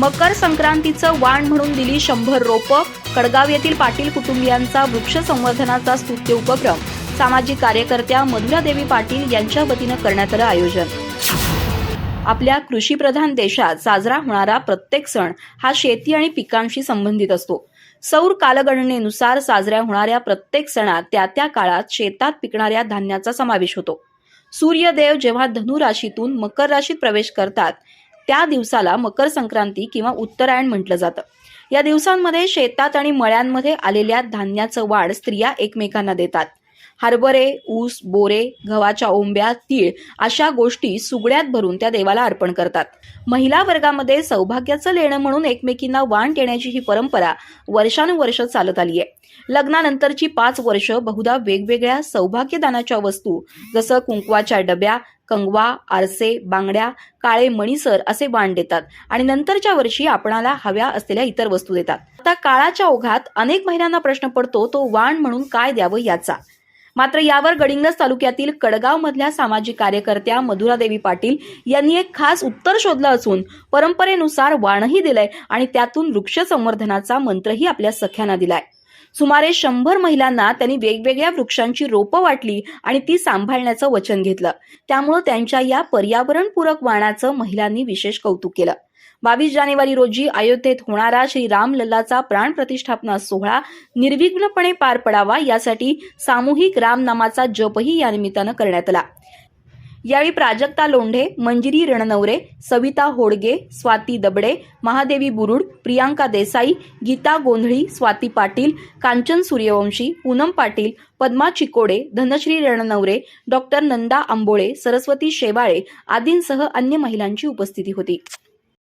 मकर संक्रांतीचं वाण म्हणून दिली शंभर रोपं. कडगाव येथील पाटील कुटुंबियांचा वृक्ष संवर्धनाचा स्तुत्य उपक्रम. सामाजिक कार्यकर्त्या मधुरादेवी पाटील यांच्या वतीनं करण्यात आलं आयोजन. आपल्या कृषीप्रधान देशात साजरा होणारा प्रत्येक सण हा शेती आणि पिकांशी संबंधित असतो. सौर कालगणनेनुसार साजऱ्या होणाऱ्या प्रत्येक सणात त्या त्या काळात शेतात पिकणाऱ्या धान्याचा समावेश होतो. सूर्यदेव जेव्हा धनु राशीतून मकर राशीत प्रवेश करतात त्या दिवसाला मकर संक्रांती किंवा उत्तरायण म्हटलं जातं. या दिवसांमध्ये शेतात आणि मळ्यांमध्ये आलेल्या धान्याचं वाढ स्त्रिया एकमेकांना देतात. हरभरे ऊस बोरे गव्हाच्या ओंब्या तीळ अशा गोष्टी सुगड्यात भरून त्या देवाला अर्पण करतात. महिला वर्गामध्ये सौभाग्याचं लेणं म्हणून एकमेकींना वाण देण्याची ही परंपरा वर्षानुवर्ष चालत आली आहे. लग्नानंतरची पाच वर्ष बहुधा वेगवेगळ्या सौभाग्यदानाच्या वस्तू जसं कुंकवाच्या डब्या कंगवा आरसे बांगड्या काळे मणीसर असे वाण देतात आणि नंतरच्या वर्षी आपणाला हव्या असलेल्या इतर वस्तू देतात. आता काळाच्या ओघात अनेक महिलांना प्रश्न पडतो तो वाण म्हणून काय द्यावं याचा? मात्र यावर गडिंगज तालुक्यातील कडगाव मधल्या सामाजिक कार्यकर्त्या मधुरादेवी पाटील यांनी एक खास उत्तर शोधलं असून परंपरेनुसार वाणही दिलंय आणि त्यातून वृक्ष संवर्धनाचा मंत्रही आपल्या सख्यांना दिलाय. सुमारे शंभर महिलांना त्यांनी वेगवेगळ्या वृक्षांची रोपं वाटली आणि ती सांभाळण्याचं वचन घेतलं. त्यामुळं त्यांच्या या पर्यावरणपूरक वाणाचं महिलांनी विशेष कौतुक केलं. बावीस जानेवारी रोजी अयोध्येत होणारा श्री राम लल्लाचा प्राण प्रतिष्ठापना सोहळा निर्विघ्नपणे पार पडावा यासाठी सामूहिक रामनामाचा जपही या निमित्तानं करण्यात आला. यावेळी प्राजक्ता लोंढे मंजिरी रणनवरे सविता होडगे स्वाती दबडे महादेवी बुरुड प्रियांका देसाई गीता गोंधळी स्वाती पाटील कांचन सूर्यवंशी पूनम पाटील पद्मा चिकोडे धनश्री रणनवरे डॉक्टर नंदा आंबोळे सरस्वती शेवाळे आदींसह अन्य महिलांची उपस्थिती होती.